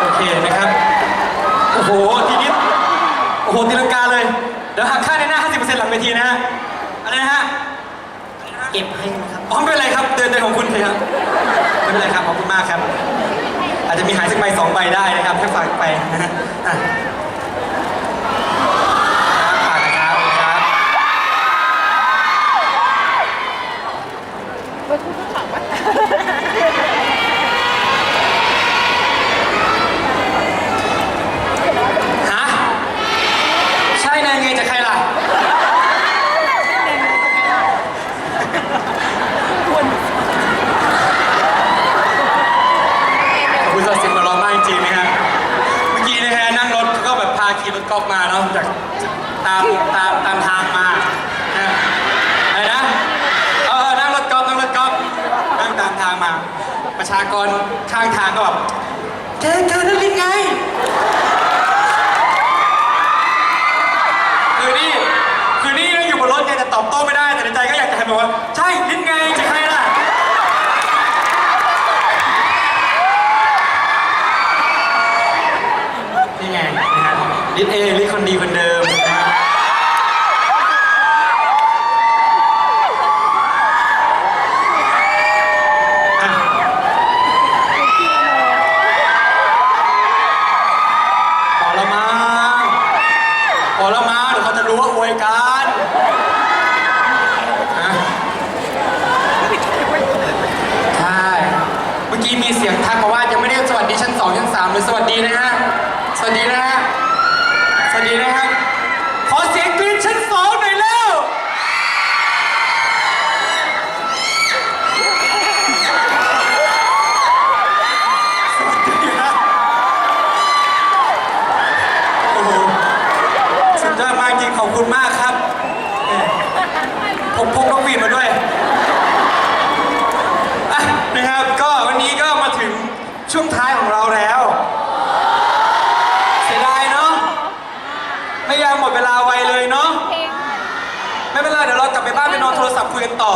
โอเคนะครับ โอ้โห ทีนี้ โอ้โหตีลังกาเลย เดี๋ยวหักค่าในหน้า 50%หลังเวทีนะฮะ อะไรนะฮะ เก็บให้นะครับอ๋อไม่เป็นไรครับ เดินเดินของคุณเถอะครับ ไม่เป็นไรครับ ขอบคุณมากครับ อาจจะมีหายสักใบสองใบได้นะครับแค่ฝากไปนะฮะอะฝากนะครับครับ ฮะ ใช่นายไงจากใครล่ะ ขอบคุณสำหรับเสียงหัวเราะมากจริงๆนะฮะเมื่อกี้นะฮะนั่งรถก็แบบพา ขี่รถกอล์ฟมาเนาะจากตามตามตามทางมานะอะไรนะเออนั่งรถกอล์ฟนั่งรถกอล์ฟนั่งตามทางมา ประชากรข้างทางก็แบบแกแกนั่นลิงไงคือนี่คือนี่นะอยู่บนรถไงแต่ตอบโต้ไม่ได้แต่ในใจก็อยากจะให้บอกว่าใช่ลิ้นไงจะใครล่ะ นี่ไงนะฮะ ลิศเอลิศคนดีคนเดิมนะฮะอะพอแล้วมั้งพอแล้วมั้งเดี๋ยวเขาจะรู้ว่าอวยกันนะ ใช่ เมื่อกี้มีเสียงทักมาว่ายังไม่ได้สวัสดีชั้นสองชั้นสามเลยสวัสดีนะฮะ สวัสดีนะฮะ สวัสดีนะครับ ขอเสียงกรี๊ดชั้นสองหน่อยเร็ว สวัสดีครับโอ้โหสุดยอดมากจริงขอบคุณมากครับเอ่อผมพกนกหวีดมาด้วย อะนะครับก็วันนี้ก็มาถึงช่วงท้ายของเราแล้ว เสียดายเนาะไม่อ ยากหมดเวลาไวเลยเนาะ ไม่เป็นไรเดี๋ยวเรากลับไปบ้านไปนอนโทรศัพท์คุยกันต่อ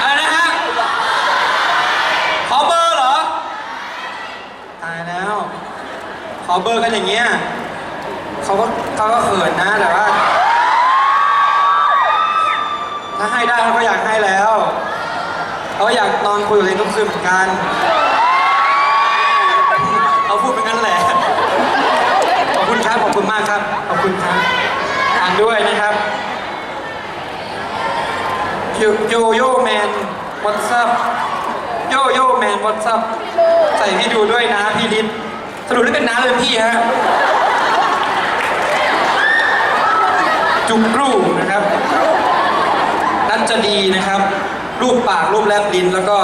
อะไรนะฮะ ขอเบอร์เหรอ ตายแล้ว ขอเบอร์กันอย่างเงี้ยเขาก็เขาก็เขินนะแต่ว่า ถ้าให้ได้เขาก็อยากให้แล้วเขาก็อยากนอนคุยกับเองทุกคืนเหมือนกันเขาพูดเป็นงั้นแหละขอบคุณครับขอบคุณมากครับขอบคุณครับอ่านด้วยนะครับโยโยโย่แมนวอทซับโยโย่แมนวอทซับใส่ให้ดูด้วยนะพี่ลิศสรุปได้เป็นน้าเลยพี่ฮะจุกกรูนะครับ จะดีนะครับ รูปปากรูปแลบลิ้น แล้วก็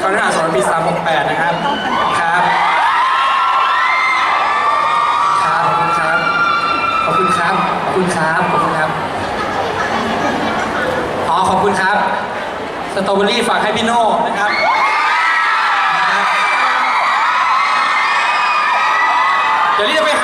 เขาหน้าสอนปี368นะครับ ครับครับขอบคุณครับ ขอบคุณครับ ขอบคุณครับ ขอบคุณครับ อ๋อ ขอบคุณครับ สตรอเบอรี่ฝากให้พี่โน่นะครับเดี๋ยวรีบไปหา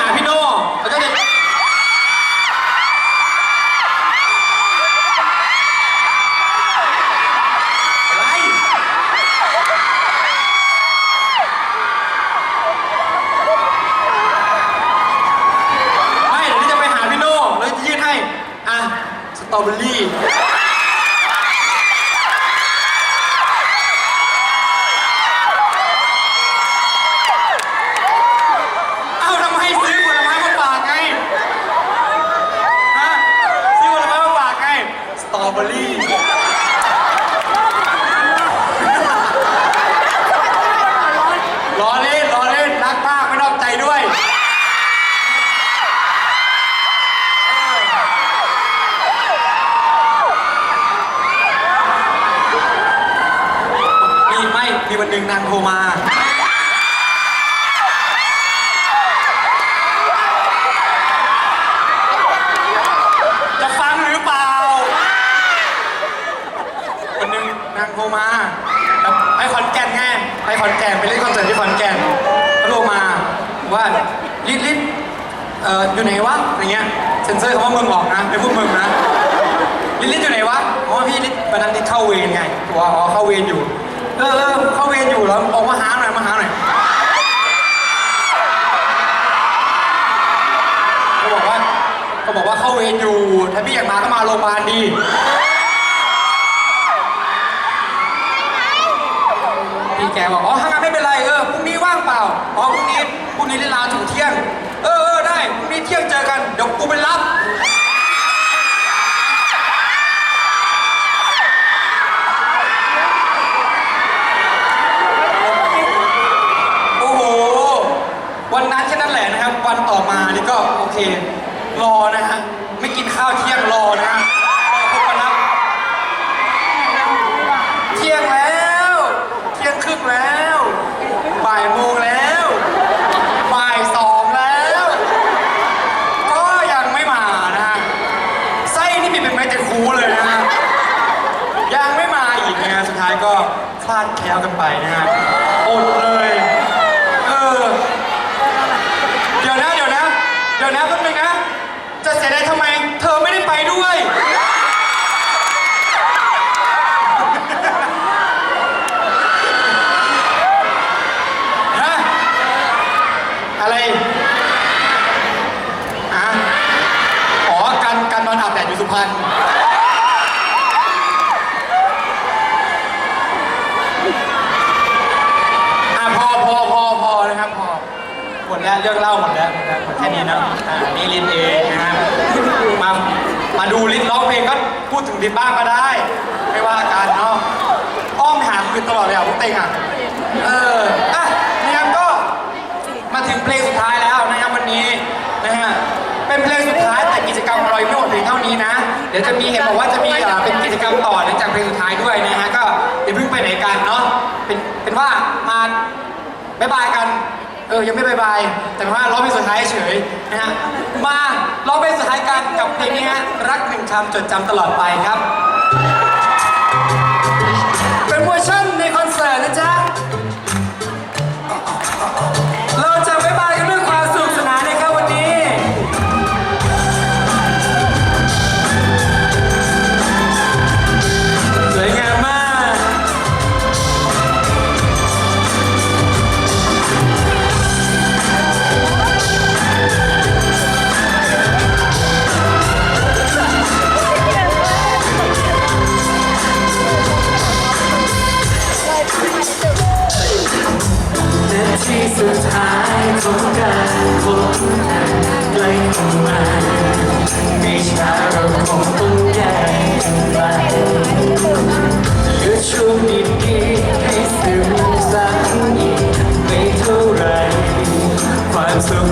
นหนึ่งนางโทรมา จะฟังหรือเปล่าวันหนึ่งนางโทรมาไปขอนแก่นไงไปขอนแก่นไปเล่นคอนเสิร์ตที่ขอนแก่นเขาโทรมาว่าลิศลิศเอ่ออยู่ไหนวะอะไรเงี้ยเซ็นเซอร์คำว่ามึงออกนะไม่พูดมึงนะลิศลิศอยู่ไหนวะเพราะว่าพี่ลิศวันนั้นลิศเข้าเวรไงตัวอ๋อเข้าเวรอยู่ เออเออเข้าเวรอยู่แล้วออกมาหาหน่อยมาหาหน่อยเขาบอกว่าเขาบอกว่าเข้าเวรอยู่ ถ้าพี่อยากมาก็มาโรงพยาบาลดีพี่แกบอกอ๋อถ้างั้นไม่เป็นไรเออพรุ่งนี้ว่างเปล่าอ๋อพรุ่งนี้พรุ่งนี้ได้ลาถึงเที่ยง เออเออได้พรุ่งนี้เที่ยงเจอกันเดี๋ยวกูไปรับ โอ้โห วันนั้นแค่นั้นแหละนะครับ วันต่อมานี่ก็โอเค รอนะฮะ ไม่กินข้าวเที่ยงรอนะฮะรอคนมารับ เที่ยงแล้ว เที่ยงครึ่งแล้ว บ่ายโมงแล้ว บ่ายสองแล้ว ก็ยังไม่มานะฮะ ไส้นี่มีเป็นไม้แต่คูเลยนะฮะ ยังไม่มาอีกนะฮะ สุดท้ายก็คลาดแคล้วกันไปนะฮะอดเลย เออ เดี๋ยวนะ เดี๋ยวนะ เดี๋ยวนะแป๊บนึงนะ จะเสียดายทำไม เธอไม่ได้ไปด้วย ฮะอะไรอะอ๋อ การการนอนอาบแดดอยู่สุพรรณอะพอพอพอพอนะครับพอหมดแล้ว เรื่องเล่าหมดแล้วนะครับแค่นี้นะอ่านี่ลินเองนะฮะมามาดูลินร้องเพลงก็พูดถึงลินบ้างก็ได้ ไม่ว่ากันเนาะอ้อมหาคืนตลอดเลยอะพวกเต็งอะเอออะนะครับก็มาถึงเพลงสุดท้ายแล้วนะครับวันนี้นะฮะเป็นเพลงสุดท้ายแต่กิจกรรมเรายังไม่หมดเพียงเท่านี้นะ เดี๋ยวจะมีเห็นบอกว่าจะมีเอ่อเป็นกิจกรรมต่อหลังจากเพลงสุดท้ายด้วยนะฮะก็อย่าเพิ่งไปไหนกันเนาะเป็นเป็นว่ามา บายบายกัน เออยังไม่บายบายแต่ว่าร้องเพลงสุดท้ายเฉยนะฮะมาร้องเพลงสุดท้ายกันกับเพลงนี้ฮะรักหนึ่งคำจดจำตลอดไปครับ เป็นเวอร์ชันในคอนเสิร์ตนะจ๊ะ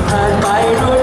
ผ่านไปร